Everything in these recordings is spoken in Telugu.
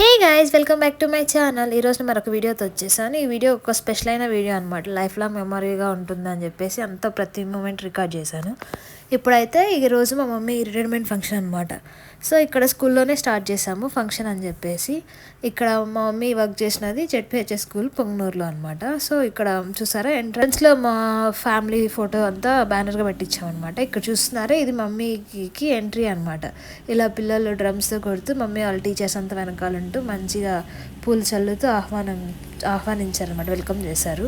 Hey guys welcome back to my channel ఈరోజు మరొక వీడియోతో వచ్చేసాను. ఈ వీడియో ఒక స్పెషల్ అయిన వీడియో అనమాట లైఫ్ లాంగ్ మెమరీగా ఉంటుందని చెప్పేసి అంత ప్రతి మూమెంట్ రికార్డ్ చేశాను. ఇప్పుడైతే ఈరోజు మా మమ్మీ రిటైర్మెంట్ ఫంక్షన్ అనమాట సో ఇక్కడ స్కూల్లోనే స్టార్ట్ చేసాము ఫంక్షన్ అని చెప్పేసి. ఇక్కడ మా మమ్మీ వర్క్ చేసినది జెడ్పిహెచ్ఎస్ స్కూల్ పొంగనూరులో అనమాట సో ఇక్కడ చూసారా ఎంట్రన్స్లో మా ఫ్యామిలీ ఫోటో అంతా బ్యానర్గా పెట్టించాం అనమాట ఇక్కడ చూస్తున్నారా ఇది మమ్మీకి ఎంట్రీ అనమాట ఇలా పిల్లలు డ్రమ్స్తో కొడుతూ మమ్మీ వాళ్ళ టీచర్స్ అంతా వెనకాలంటూ మంచిగా పూలు చల్లుతూ ఆహ్వానం ఆహ్వానించారనమాట వెల్కమ్ చేశారు.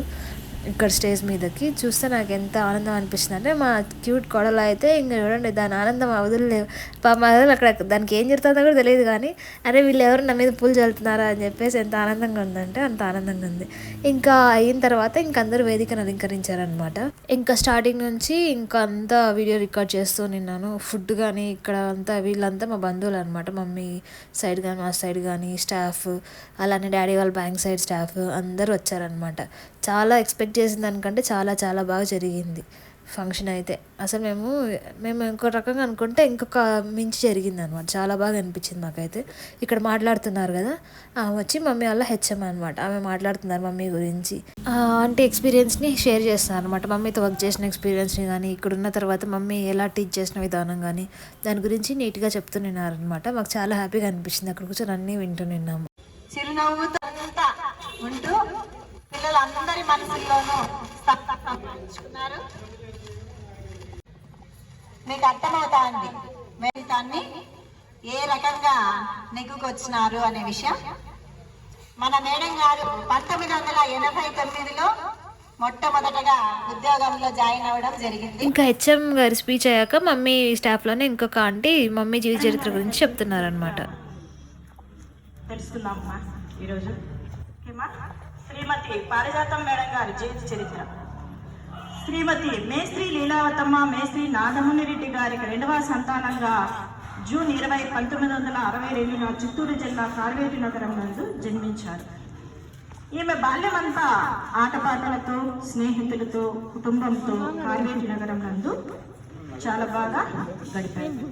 ఇక్కడ స్టేజ్ మీదకి చూస్తే నాకు ఎంత ఆనందం అనిపిస్తుంది అంటే మా క్యూట్ కొడలు అయితే ఇంకా చూడండి దాని ఆనందం వదిలేవు పాప వదిలి అక్కడ దానికి ఏం జరుగుతుందో కూడా తెలియదు కానీ అరే వీళ్ళు ఎవరు నా మీద పూలు చల్లుతున్నారా అని చెప్పేసి ఎంత ఆనందంగా ఉందంటే అంత ఆనందంగా ఉంది. ఇంకా అయిన తర్వాత ఇంక అందరూ వేదికను అలంకరించారనమాట ఇంకా స్టార్టింగ్ నుంచి ఇంకా అంతా వీడియో రికార్డ్ చేస్తూ నిన్నాను. ఫుడ్ కానీ ఇక్కడ అంతా వీళ్ళంతా మా బంధువులు అనమాట మమ్మీ సైడ్ కానీ మా సైడ్ కానీ స్టాఫ్ అలానే డాడీ వాళ్ళ బ్యాంక్ సైడ్ స్టాఫ్ అందరూ వచ్చారనమాట చాలా ఎక్స్పెక్ట్ చేసిన దానికంటే చాలా చాలా బాగా జరిగింది ఫంక్షన్ అయితే. అసలు మేము మేము ఇంకో రకంగా అనుకుంటే ఇంకొక మించి జరిగింది అనమాట చాలా బాగా అనిపించింది మాకైతే. ఇక్కడ మాట్లాడుతున్నారు కదా ఆమె వచ్చి మమ్మీ వాళ్ళ హెచ్ఎం అనమాట. ఆమె మాట్లాడుతున్నారు మమ్మీ గురించి. అంటే ఎక్స్పీరియన్స్ని షేర్ చేస్తాను అనమాట. మమ్మీతో వర్క్ చేసిన ఎక్స్పీరియన్స్ని కానీ ఇక్కడ ఉన్న తర్వాత మమ్మీ ఎలా టీచ్ చేసిన విధానం కానీ దాని గురించి నీట్గా చెప్తున్నారనమాట మాకు చాలా హ్యాపీగా అనిపించింది. అక్కడ కూర్చొని అన్నీ వింటూ నిన్నాము. చిరునవ్వుతో ఉంటూ పిల్లలందరి మనసుల్లోనూ సంపాదించుకున్నారు. మీకు అర్థమవుతా ఉంది మేతాన్ని ఏ రకంగా నెగ్గుకొచ్చినారు అనే విషయం. మన మేడం గారు పంతొమ్మిది వందల ఎనభై తొమ్మిదిలో మొట్టమొదటగా ఉద్యోగంలో జాయిన్ అవ్వడం జరిగింది. ఇంకా హెచ్ఎం గారి స్పీచ్ అయ్యాక మమ్మీ స్టాఫ్లోనే ఇంకొక ఆంటీ మమ్మీ జీవిత చరిత్ర గురించి చెప్తున్నారనమాట తెలుసుకుందామమ్మా ఈరోజు. ఓకేమా? శ్రీమతి పారిజాతం మేడం గారి జీవిత చరిత్ర. శ్రీమతి మేస్త్రి లీలావతమ్మ మేస్త్రి నాగముని రెడ్డి గారికి రెండవ సంతానంగా జూన్ ఇరవై పంతొమ్మిది వందల అరవై రెండున చిత్తూరు జిల్లా కార్వేటి నగరం నందు జన్మించారు. ఈమె బాల్యమంతా ఆటపాటలతో స్నేహితులతో కుటుంబంతో కార్వేటి నగరం నందు చాలా బాగా గడిపారు.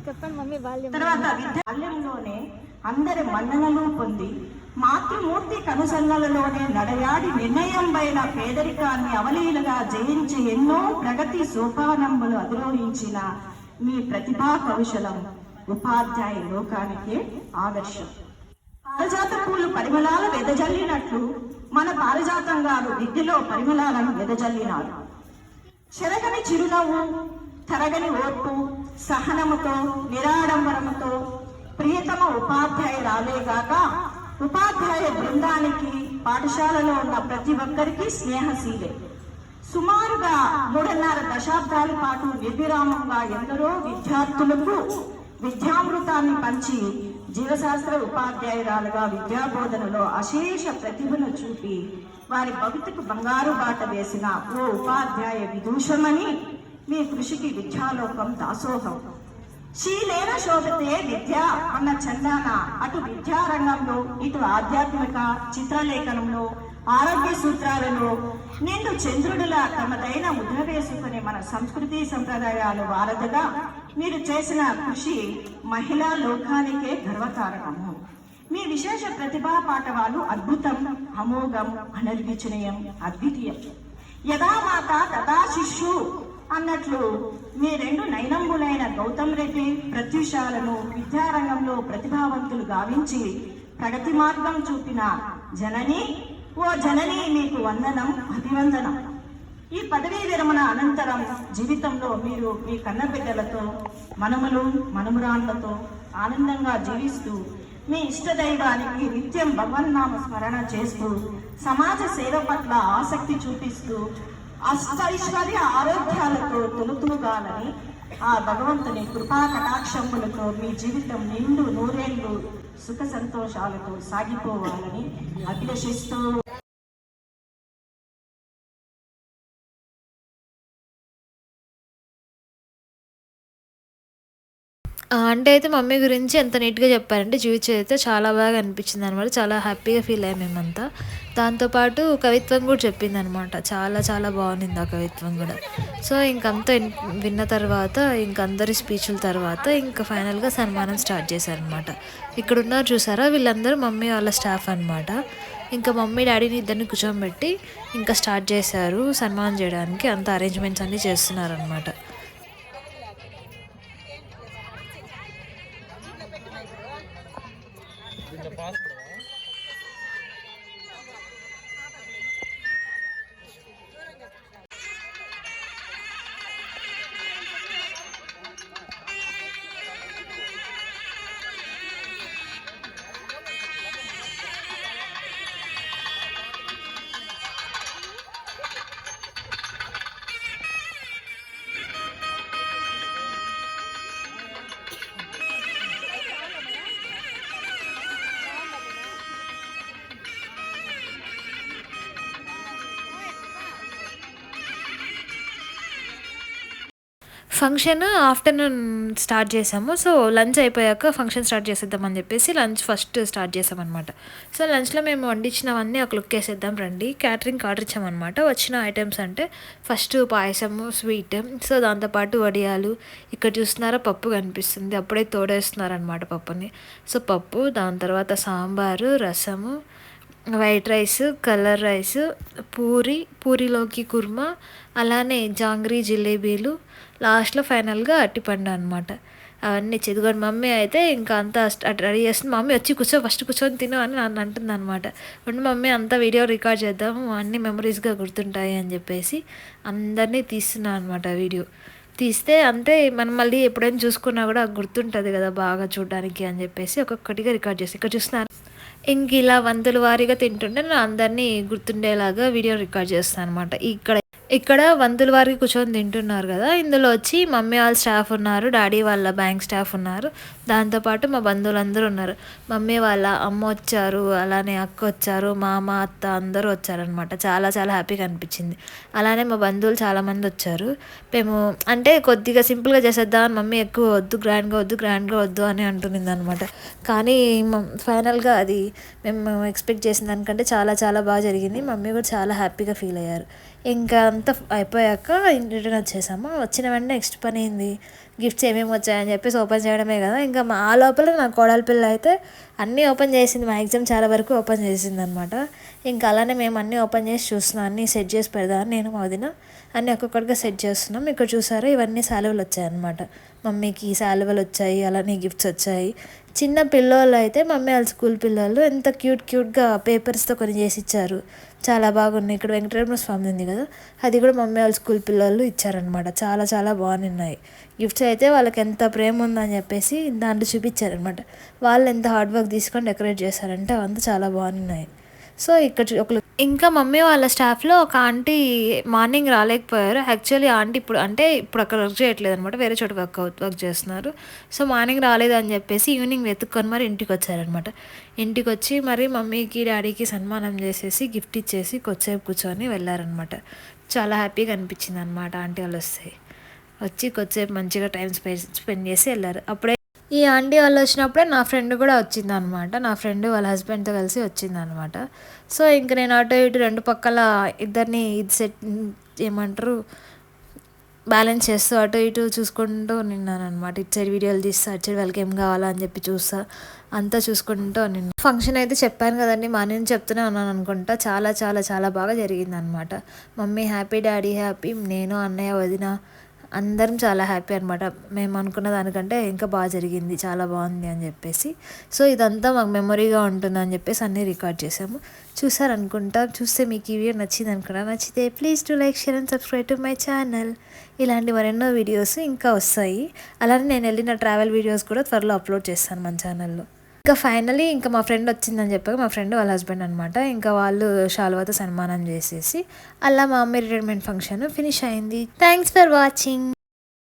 తర్వాత విద్య బాల్యంలోనే అందరి మన్ననలు పొంది మాతృమూర్తి కనుసన్నలలోనే నడయాడి నిర్ణయంపైన పేదరికాన్ని అవలీలగా జయించి ఎన్నో ప్రగతి సోపానంబులు అధిరోహించిన మీ ప్రతిభా కౌశలం ఉపాధ్యాయ లోకానికే ఆదర్శం. పారిజాత పూలు పరిమళాలు వెదజల్లినట్లు మన పారిజాతం గారు విద్యలో పరిమళాలను వెదజల్లినారు. చెరగని చిరునవ్వు తరగని ఓర్పు సహనముతో నిరాడంబరముతో ప్రియతమ ఉపాధ్యాయురాలేగాక ఉపాధ్యాయ బృందానికి పాఠశాలలో ఉన్న ప్రతి ఒక్కరికి స్నేహశీలే. సుమారుగా మూడున్నర దశాబ్దాల పాటు నిర్విరామంగా ఎందరో విద్యార్థులకు విద్యామృతాన్ని పంచి జీవశాస్త్ర ఉపాధ్యాయురాలుగా విద్యాబోధనలో అశేష ప్రతిభను చూపి వారి భవితకు బంగారు బాట వేసిన ఓ ఉపాధ్యాయ విదూషమని మీ కృషికి విద్యాలోకం దాసోహం. శీలేన శోభతే విద్య అన్న చందాన. అటు విద్యారంగంలో ఇటు ఆధ్యాత్మిక చిత్రలేఖనంలో ఆరోగ్య సూత్రాలలో నిండు చంద్రుడిలా తమదైన ముద్ర వేసుకునే మన సంస్కృతి సంప్రదాయాలు వారధగా మీరు చేసిన కృషి మహిళా లోకానికే గర్వకారణము. మీ విశేష ప్రతిభా పాఠవాలు అద్భుతం అమోఘం అనర్విచనీయం అద్వితీయం. యథామాత తథా శిష్యు అన్నట్లు మీ రెండు నైనంబులైన గౌతమ్ రెడ్డి ప్రత్యుషాలను విద్యారంగంలో ప్రతిభావంతులు గావించి ప్రగతి మార్గం చూపిన జనని ఓ జనని మీకు వందనం అభివందనం. ఈ పదవీ విరమణ అనంతరం జీవితంలో మీరు మీ కన్నబిడ్డలతో మనములు మనమురాళ్ళతో ఆనందంగా జీవిస్తూ మీ ఇష్టదైవానికి నిత్యం భగవన్నామ స్మరణ చేస్తూ సమాజ సేవ పట్ల ఆసక్తి చూపిస్తూ అష్టైశ్వర్య ఆరోగ్యాలతో తొలుతూగాలని ఆ భగవంతుని కృపా కటాక్షములతో మీ జీవితం నిండు నూరేళ్ళు సుఖ సంతోషాలతో సాగిపోవాలని అభిలషిస్తూ అంటే అయితే మమ్మీ గురించి ఎంత నీట్గా చెప్పారంటే జీవిత అయితే చాలా బాగా అనిపించింది అనమాట చాలా హ్యాపీగా ఫీల్ అయ్యాం మేమంతా. దాంతోపాటు కవిత్వం కూడా చెప్పింది అనమాట చాలా చాలా బాగుంది ఆ కవిత్వం కూడా. సో ఇంకంతా విన్న తర్వాత ఇంక అందరి స్పీచ్ల తర్వాత ఇంకా ఫైనల్గా సన్మానం స్టార్ట్ చేశారనమాట ఇక్కడ ఉన్నారు చూసారా? వీళ్ళందరూ మమ్మీ వాళ్ళ స్టాఫ్ అనమాట ఇంకా మమ్మీ డాడీని ఇద్దరిని కూర్చోబెట్టి ఇంకా స్టార్ట్ చేశారు సన్మానం చేయడానికి. అంత అరేంజ్మెంట్స్ అన్నీ చేస్తున్నారనమాట ఫంక్షన్ ఆఫ్టర్నూన్ స్టార్ట్ చేసాము. సో లంచ్ అయిపోయాక ఫంక్షన్ స్టార్ట్ చేసేద్దామని చెప్పేసి లంచ్ ఫస్ట్ స్టార్ట్ చేసామన్నమాట. సో లంచ్లో మేము వండించినవన్నీ ఒక లుక్ వేసేద్దాం రండి. క్యాటరింగ్ ఆర్డర్ ఇచ్చామన్నమాట. వచ్చిన ఐటమ్స్ అంటే ఫస్ట్ పాయసము స్వీట్. సో దాంతోపాటు వడియాలు. ఇక్కడ చూస్తున్నారా పప్పు కనిపిస్తుంది. అప్పుడే తోడేస్తున్నారనమాట పప్పుని. సో పప్పు దాని తర్వాత సాంబారు రసము white rice colour rice puri పూరిలోకి kurma అలానే జాంగ్రీ జిలేబీలు. లాస్ట్లో ఫైనల్గా అట్టిపండు అనమాట అవన్నీ చెదుగోడు మమ్మీ అయితే ఇంకా అంతా స్టార్ట్ రెడీ చేస్తుంది. మమ్మీ వచ్చి కూర్చో ఫస్ట్ కూర్చొని తిను అని నన్ను అంటుంది అనమాట ఉండి మమ్మీ అంతా వీడియో రికార్డ్ చేద్దాము. అన్ని మెమరీస్గా గుర్తుంటాయి అని చెప్పేసి అందరినీ తీస్తున్నాను అనమాట వీడియో. తీస్తే అంతే మనం మళ్ళీ ఎప్పుడైనా చూసుకున్నా కూడా గుర్తుంటుంది కదా బాగా చూడడానికి అని చెప్పేసి ఒక్కొక్కటిగా రికార్డ్ చేస్తాను ఇక్కడ చూస్తున్నాను ఇంక ఇలా వంతుల వారీగా తింటుంటే నేను అందరినీ గుర్తుండేలాగా వీడియో రికార్డ్ చేస్తాను అనమాట ఇక్కడ ఇక్కడ వంతుల వారికి కూర్చొని తింటున్నారు కదా. ఇందులో వచ్చి మమ్మీ వాళ్ళ స్టాఫ్ ఉన్నారు డాడీ వాళ్ళ బ్యాంక్ స్టాఫ్ ఉన్నారు. దాంతోపాటు మా బంధువులందరూ ఉన్నారు. మమ్మీ వాళ్ళ అమ్మ వచ్చారు అలానే అక్క వచ్చారు మామ అత్త అందరూ వచ్చారనమాట చాలా చాలా హ్యాపీగా అనిపించింది. అలానే మా బంధువులు చాలామంది వచ్చారు. మేము అంటే కొద్దిగా సింపుల్గా చేసేద్దాం అని మమ్మీ ఎక్కువ వద్దు గ్రాండ్గా వద్దు గ్రాండ్గా వద్దు అని అంటునింది అనమాట కానీ ఫైనల్గా అది మేము ఎక్స్పెక్ట్ చేసిన దానికంటే చాలా చాలా బాగా జరిగింది. మమ్మీ కూడా చాలా హ్యాపీగా ఫీల్ అయ్యారు. ఇంకా అంతా అయిపోయాక రిటర్న్ వచ్చేసాము. వచ్చిన వెంటనే నెక్స్ట్ పని ఏంది? గిఫ్ట్స్ ఏమేమి వచ్చాయని చెప్పేసి ఓపెన్ చేయడమే కదా. ఇంకా మా ఆ లోపల నా కోడలి పిల్ల అయితే అన్నీ ఓపెన్ చేసింది. మ్యాక్సిమం చాలా వరకు ఓపెన్ చేసింది అనమాట ఇంకా అలానే మేము అన్నీ ఓపెన్ చేసి చూస్తున్నాం. అన్నీ సెట్ చేసి పెడదాం నేను మా వదిన అన్నీ ఒక్కొక్కటిగా సెట్ చేస్తున్నాం. ఇక్కడ చూసారా? ఇవన్నీ శాలువలు వచ్చాయన్నమాట. మమ్మీకి శాలువలు వచ్చాయి అలానే గిఫ్ట్స్ వచ్చాయి. చిన్న పిల్లోళ్ళు అయితే మమ్మీ వాళ్ళ స్కూల్ పిల్లలు ఎంత క్యూట్ క్యూట్గా పేపర్స్తో కొన్ని చేసి ఇచ్చారు చాలా బాగున్నాయి. ఇక్కడ వెంకటరమణ స్వామి ఉంది కదా అది కూడా మమ్మీ వాళ్ళ స్కూల్ పిల్లలు ఇచ్చారనమాట చాలా చాలా బాగున్నాయి గిఫ్ట్స్ అయితే వాళ్ళకి ఎంత ప్రేమ ఉందని చెప్పేసి దాంట్లో చూపించారనమాట వాళ్ళు ఎంత హార్డ్ వర్క్ తీసుకొని డెకరేట్ చేశారంటే అవంతా చాలా బాగున్నాయి. సో ఇక్కడ చూ- ఇంకా మమ్మీ వాళ్ళ స్టాఫ్లో ఒక ఆంటీ మార్నింగ్ రాలేకపోయారు. యాక్చువల్లీ ఆంటీ ఇప్పుడు అంటే ఇప్పుడు అక్కడ వర్క్ చేయట్లేదు అనమాట వేరే చోట వర్క్ వర్క్ చేస్తున్నారు. సో మార్నింగ్ రాలేదు అని చెప్పేసి ఈవినింగ్ వెతుక్కొని మరి ఇంటికి వచ్చారనమాట ఇంటికి వచ్చి మరి మమ్మీకి డాడీకి సన్మానం చేసేసి గిఫ్ట్ ఇచ్చేసి కొద్దిసేపు కూర్చొని వెళ్ళారనమాట చాలా హ్యాపీగా అనిపించింది అనమాట ఆంటీ వాళ్ళు వస్తే. వచ్చి కొద్దిసేపు మంచిగా టైం స్పెండ్ స్పెండ్ చేసి వెళ్ళారు. అప్పుడే ఈ ఆంటీ వాళ్ళు వచ్చినప్పుడే నా ఫ్రెండ్ కూడా వచ్చింది అనమాట నా ఫ్రెండ్ వాళ్ళ హస్బెండ్తో కలిసి వచ్చింది అనమాట సో ఇంక నేను అటు ఇటు రెండు పక్కల ఇద్దరిని ఇది సెట్ ఏమంటారు బ్యాలెన్స్ చేస్తూ అటు ఇటు చూసుకుంటూ నిన్నాను అనమాట ఇటు సైడ్ వీడియోలు తీస్తా అటు సైడ్ వాళ్ళకి ఏం కావాలా అని చెప్పి చూస్తా అంతా చూసుకుంటూ నిన్న. ఫంక్షన్ అయితే చెప్పాను కదండి మా నేను చెప్తూనే ఉన్నాను అనుకుంటా. చాలా చాలా చాలా బాగా జరిగింది అనమాట మమ్మీ హ్యాపీ డాడీ హ్యాపీ నేను అన్నయ్య వదిన అందరం చాలా హ్యాపీ అనమాట మేము అనుకున్న దానికంటే ఇంకా బాగా జరిగింది చాలా బాగుంది అని చెప్పేసి. సో ఇదంతా మాకు మెమొరీగా ఉంటుంది అని చెప్పేసి అన్నీ రికార్డ్ చేసాము చూసారనుకుంటా చూస్తే మీకు ఈ వీడియో నచ్చింది అనుకుంటా నచ్చితే please to like share and subscribe to my channel. ఇలాంటి మరెన్నో వీడియోస్ ఇంకా వస్తాయి. అలానే నేను వెళ్ళిన ట్రావెల్ వీడియోస్ కూడా త్వరలో అప్లోడ్ చేస్తాను మన ఛానల్లో. ఇంకా ఫైనలీ ఇంకా మా ఫ్రెండ్ వచ్చిందని చెప్పాక మా ఫ్రెండ్ వాళ్ళ హస్బెండ్ అనమాట ఇంకా వాళ్ళు షాల్వాతో సన్మానం చేసేసి అలా మా అమ్మ రిటైర్మెంట్ ఫంక్షన్ ఫినిష్ అయింది. Thanks for watching